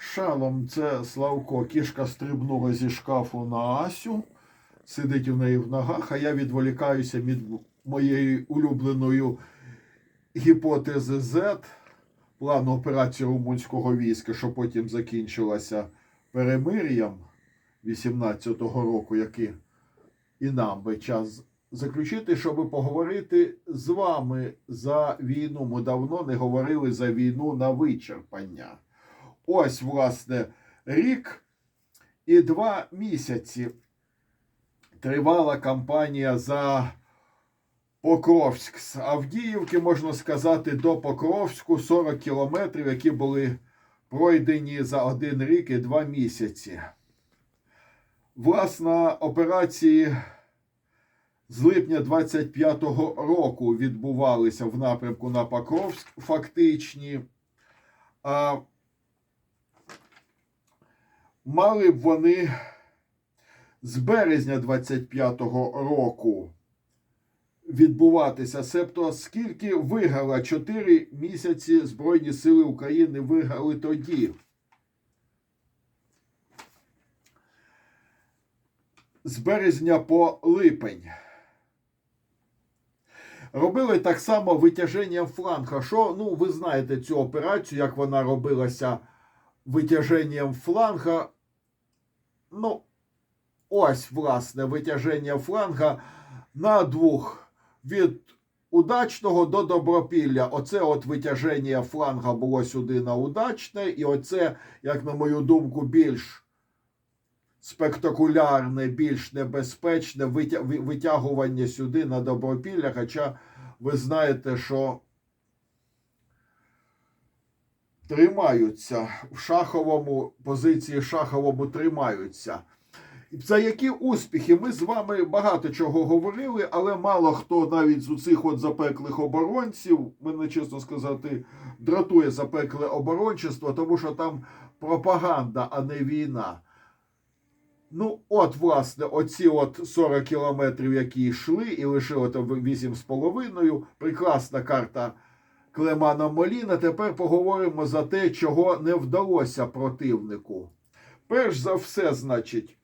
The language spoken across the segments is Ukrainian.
Шалом це Славко. Кішка стрибнула зі шкафу на Асю, сидить у неї в ногах, а я відволікаюся від моєї улюбленої гіпотези Z, плану операції румунського війська, що потім закінчилася перемир'ям 18-го року, який і нам би час заключити, щоб поговорити з вами за війну. Ми давно не говорили за війну на вичерпання. Ось, власне, рік і два місяці тривала кампанія за Покровськ. З Авдіївки, можна сказати, до Покровську 40 кілометрів, які були пройдені за один рік і два місяці. Власне, операції з липня 25-го року відбувалися в напрямку на Покровськ фактичні. А мали б вони з березня 25-го року відбуватися. Себто, скільки виграла 4 місяці Збройні Сили України виграли тоді. З березня по липень. Робили так само витяженням фланга. Що, ну, ви знаєте цю операцію, як вона робилася витяженням фланга. Ну, ось, власне, витяження фланга на двох від удачного до добропілля. Оце от витяження фланга було сюди на удачне, і оце, як на мою думку, більш спектакулярне, більш небезпечне витягування сюди на добропілля. Хоча ви знаєте, що тримаються в шаховому позиції шаховому тримаються. За які успіхи? Ми з вами багато чого говорили, але мало хто навіть з цих от запеклих оборонців, мене чесно сказати, дратує запекле оборончество, тому що там пропаганда, а не війна. Ну, от, власне, оці от 40 кілометрів, які йшли, і там 8,5. Прекрасна карта Клемана Моліна. Тепер поговоримо за те, чого не вдалося противнику. Перш за все, значить,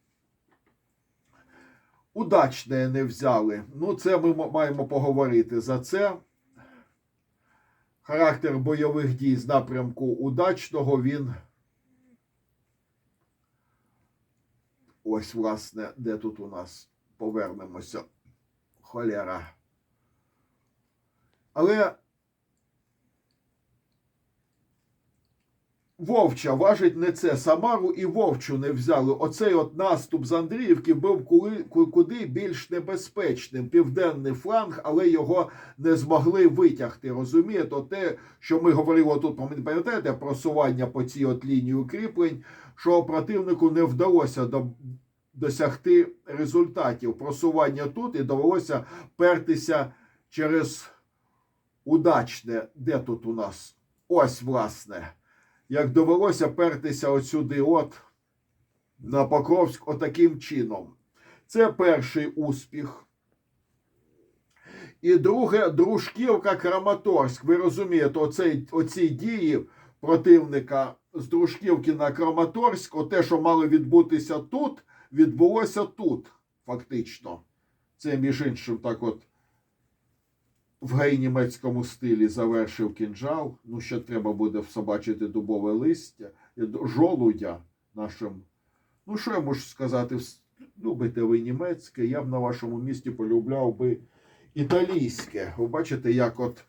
удачне не взяли. Ну, це ми маємо поговорити за це. Характер бойових дій з напрямку удачного він. Ось, власне, де тут у нас повернемося. Холера. Але Вовча важить не це. Самару і Вовчу не взяли. Оцей от наступ з Андріївки був куди, більш небезпечним. Південний фланг, але його не змогли витягти. Розумієте, те, що ми говорили тут, пам'ятаєте, просування по цій от лінії укріплень, що противнику не вдалося до, досягти результатів. Просування тут і довелося пертися через удачне. Де тут у нас? Ось, власне як довелося пертися отсюди, от на Покровськ, отаким чином. Це перший успіх. І друге, Дружківка Краматорськ. Ви розумієте, оцей, оці дії противника з Дружківки на Краматорськ, оте, що мало відбутися тут, відбулося тут, фактично. Це, між іншим, так от в гей-німецькому стилі завершив кінжал. Ну, ще треба буде всобачити дубове листя, жолудя нашим. Ну, що я можу сказати? Любите ви німецьке, я б на вашому місці полюбляв би італійське. Ви бачите, як от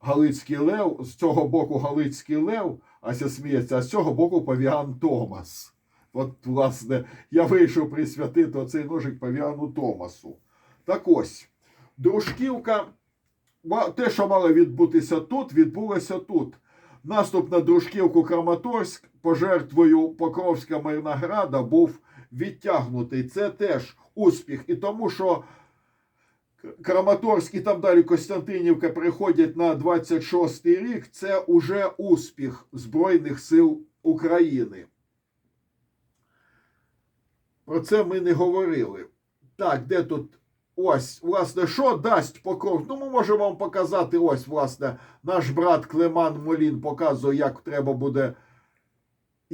Галицький Лев, з цього боку Галицький Лев, Ася сміється, а з цього боку Павіан Томас. От, власне, я вийшов присвятити оцей ножик Павіану Томасу. Так ось, Дружківка те, що мало відбутися тут, відбулося тут. Наступ на Дружківку Краматорськ пожертвою Покровська Мирнограда був відтягнутий. Це теж успіх. І тому, що Краматорськ і там далі Костянтинівка приходять на 26-й рік, це уже успіх Збройних сил України. Про це ми не говорили. Так, де тут Ось, власне, що дасть покров? Ну, ми можемо вам показати. Ось, власне, наш брат Клеман Молін показує, як треба буде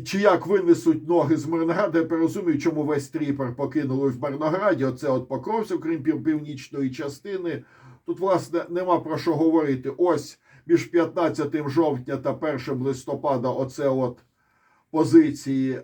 Чи як винесуть ноги з Мирнограда, я розумію, чому весь тріпер покинули в Мирнограді. Оце от Покровськ, крім північної частини. Тут, власне, нема про що говорити. Ось між 15 жовтня та 1 листопада оце от позиції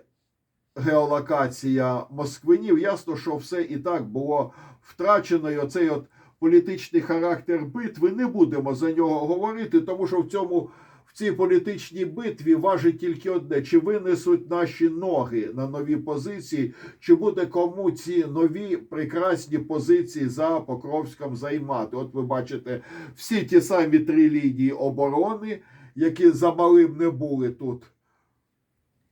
геолокація Москвинів. Ясно, що все і так було втрачено. І оцей от політичний характер битви не будемо за нього говорити, тому що в цьому. В цій політичній битві важить тільки одне: чи винесуть наші ноги на нові позиції, чи буде кому ці нові прекрасні позиції за Покровськом займати? От ви бачите всі ті самі три лінії оборони, які замалим не були тут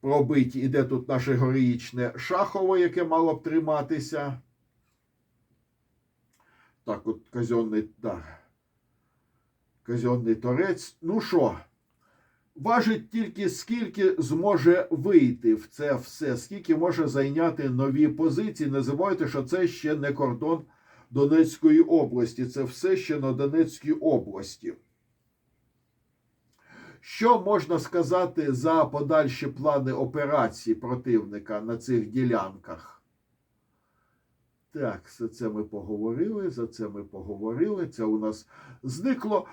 пробиті. Іде тут наше героїчне Шахово, яке мало б триматися. Так, от казенний, да. казенний торець. Ну що? Важить тільки скільки зможе вийти в це все, скільки може зайняти нові позиції. Не забувайте, що це ще не кордон Донецької області, це все ще на Донецькій області. Що можна сказати за подальші плани операції противника на цих ділянках? Так, за це ми поговорили, за це ми поговорили. Це у нас зникло.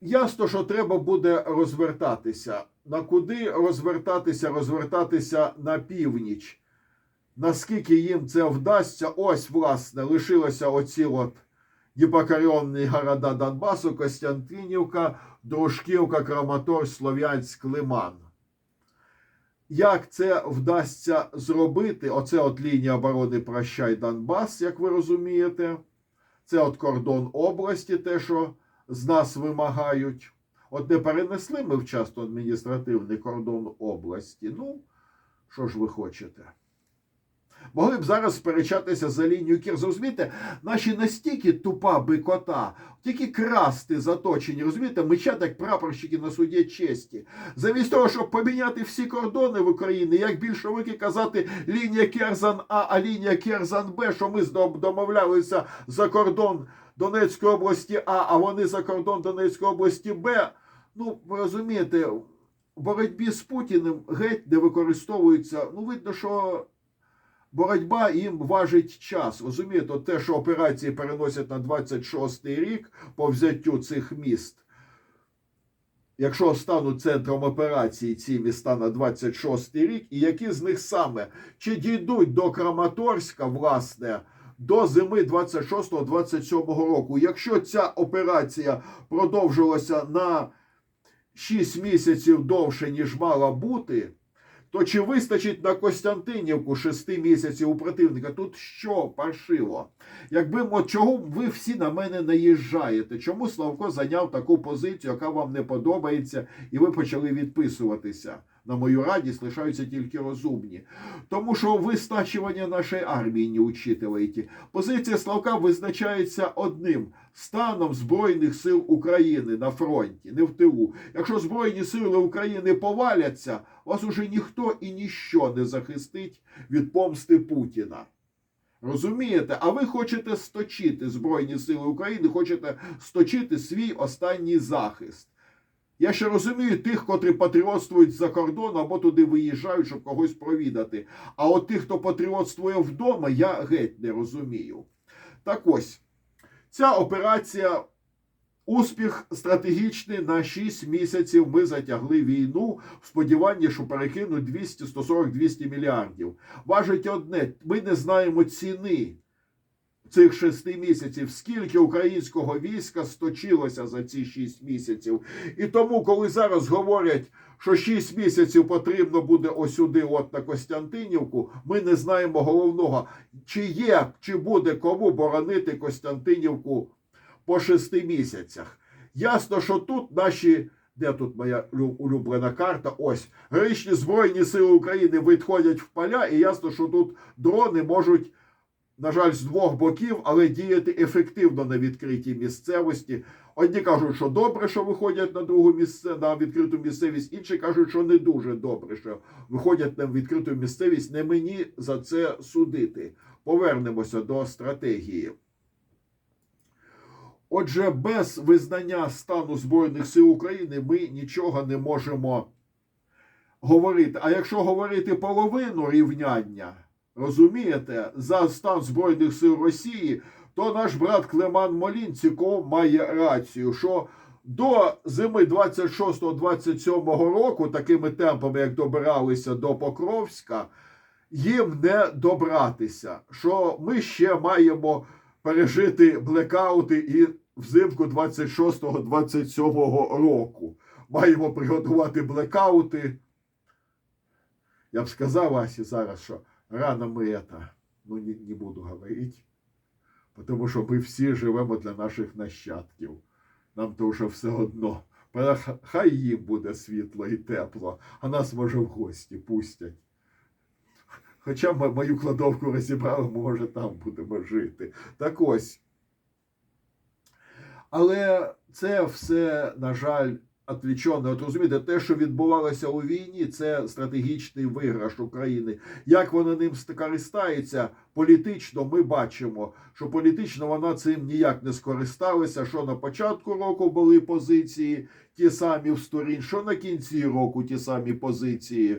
Ясно, що треба буде розвертатися. На куди розвертатися? Розвертатися на північ. Наскільки їм це вдасться, ось, власне, лишилося оці от непокоренні города Донбасу, Костянтинівка, Дружківка, Краматорськ, Слов'янськ, Лиман. Як це вдасться зробити? Оце от лінія оборони Прощай Донбас, як ви розумієте. Це от кордон області, те, що з нас вимагають. От не перенесли ми вчасно адміністративний кордон області. Ну, що ж ви хочете? Могли б зараз сперечатися за лінію Кір. Розумієте, наші настільки тупа бикота, тільки красти заточені, розумієте, мечать як прапорщики на суді честі. Замість того, щоб поміняти всі кордони в Україні, як більшовики казати лінія Керзан А, а лінія Керзан Б, що ми домовлялися за кордон Донецької області А, а вони за кордон Донецької області Б. Ну, ви розумієте, в боротьбі з Путіним геть не використовується. Ну, видно, що боротьба їм важить час. Розумієте, те, що операції переносять на 26-й рік по взяттю цих міст. Якщо стануть центром операції ці міста на 26-й рік, і які з них саме чи дійдуть до Краматорська, власне, до зими 26-27 року. Якщо ця операція продовжилася на 6 місяців довше, ніж мала бути, то чи вистачить на Костянтинівку шести місяців у противника? Тут що паршиво? Якби мо чого ви всі на мене наїжджаєте? Чому Славко зайняв таку позицію, яка вам не подобається, і ви почали відписуватися? На мою радість лишаються тільки розумні. Тому що ви стачування нашої армії не учитуєте. Позиція Славка визначається одним станом Збройних сил України на фронті, не в тилу. Якщо Збройні сили України поваляться, вас уже ніхто і ніщо не захистить від помсти Путіна. Розумієте? А ви хочете сточити Збройні Сили України, хочете сточити свій останній захист. Я ще розумію тих, котрі патріотствують за кордон або туди виїжджають, щоб когось провідати. А от тих, хто патріотствує вдома, я геть не розумію. Так ось, ця операція, успіх стратегічний на 6 місяців ми затягли війну в сподіванні, що перекинуть 200, 140-200 мільярдів. Важить одне, ми не знаємо ціни цих шести місяців, скільки українського війська сточилося за ці шість місяців. І тому, коли зараз говорять, що шість місяців потрібно буде осюди, от на Костянтинівку, ми не знаємо головного, чи є, чи буде кому боронити Костянтинівку по шести місяцях. Ясно, що тут наші. Де тут моя улюблена карта? Ось героїчні Збройні Сили України відходять в поля, і ясно, що тут дрони можуть на жаль, з двох боків, але діяти ефективно на відкритій місцевості. Одні кажуть, що добре, що виходять на другу місце на відкриту місцевість, інші кажуть, що не дуже добре, що виходять на відкриту місцевість. Не мені за це судити. Повернемося до стратегії. Отже, без визнання стану Збройних сил України ми нічого не можемо говорити. А якщо говорити половину рівняння, розумієте, за стан Збройних сил Росії, то наш брат Клеман Молін цілком має рацію, що до зими 26-27 року, такими темпами, як добиралися до Покровська, їм не добратися. Що ми ще маємо пережити блекаути і взимку 26-27 року. Маємо приготувати блекаути. Я б сказав Васі зараз, що рано ми это, ну не, не буду говорити, тому що ми всі живемо для наших нащадків. Нам то вже все одно. Хай їм буде світло і тепло, а нас може в гості пустять. Хоча м- мою кладовку розібрали, може там будемо жити. Так ось. Але це все, на жаль, отвлечено. От розумієте, те, що відбувалося у війні, це стратегічний виграш України. Як вона ним скористається політично, ми бачимо, що політично вона цим ніяк не скористалася. Що на початку року були позиції ті самі в сторін, що на кінці року ті самі позиції.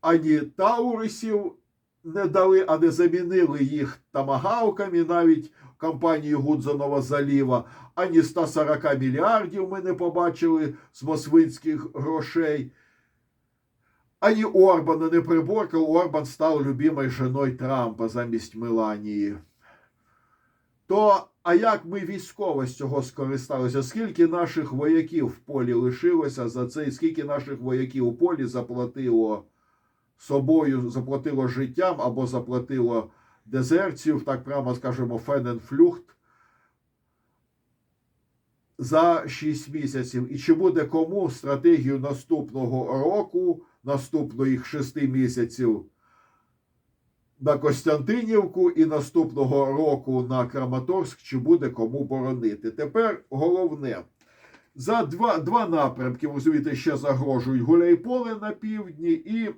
Ані Таурисів не дали, а не замінили їх тамагавками, навіть компанію Гудзонова заліва, ані 140 мільярдів ми не побачили з мосвинських грошей. Ані Орбана не приборкав, Орбан став любимою жіною Трампа замість Меланії. То, а як ми військово з цього скористалися? Скільки наших вояків в полі лишилося за це, і скільки наших вояків у полі заплатило собою, заплатило життям або заплатило дезерців, так прямо скажемо, фененфлюхт за 6 місяців. І чи буде кому стратегію наступного року, наступних 6 місяців на Костянтинівку і наступного року на Краматорськ, чи буде кому боронити? Тепер головне. За два, два напрямки, розумієте, ще загрожують Гуляйполе на півдні і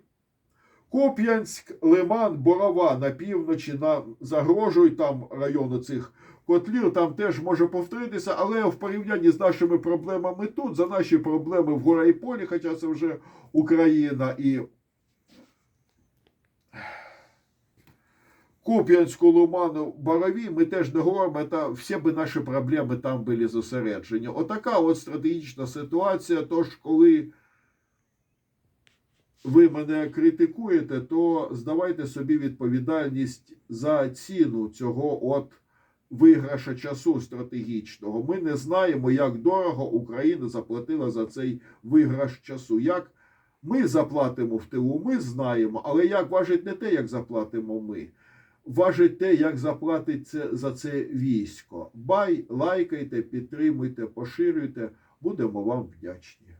Куп'янськ, Лиман, Борова на півночі на загрожують там райони цих котлів, там теж може повторитися, але в порівнянні з нашими проблемами тут, за наші проблеми в Гуляйполі, хоча це вже Україна і Куп'янську, Лиману, Борові, ми теж не говоримо, та всі би наші проблеми там були зосереджені. Отака от стратегічна ситуація. Тож, коли ви мене критикуєте, то здавайте собі відповідальність за ціну цього от виграша часу стратегічного. Ми не знаємо, як дорого Україна заплатила за цей виграш часу. Як ми заплатимо в тилу, ми знаємо, але як важить не те, як заплатимо ми. Важить те, як заплатить це, за це військо. Бай, лайкайте, підтримуйте, поширюйте. Будемо вам вдячні.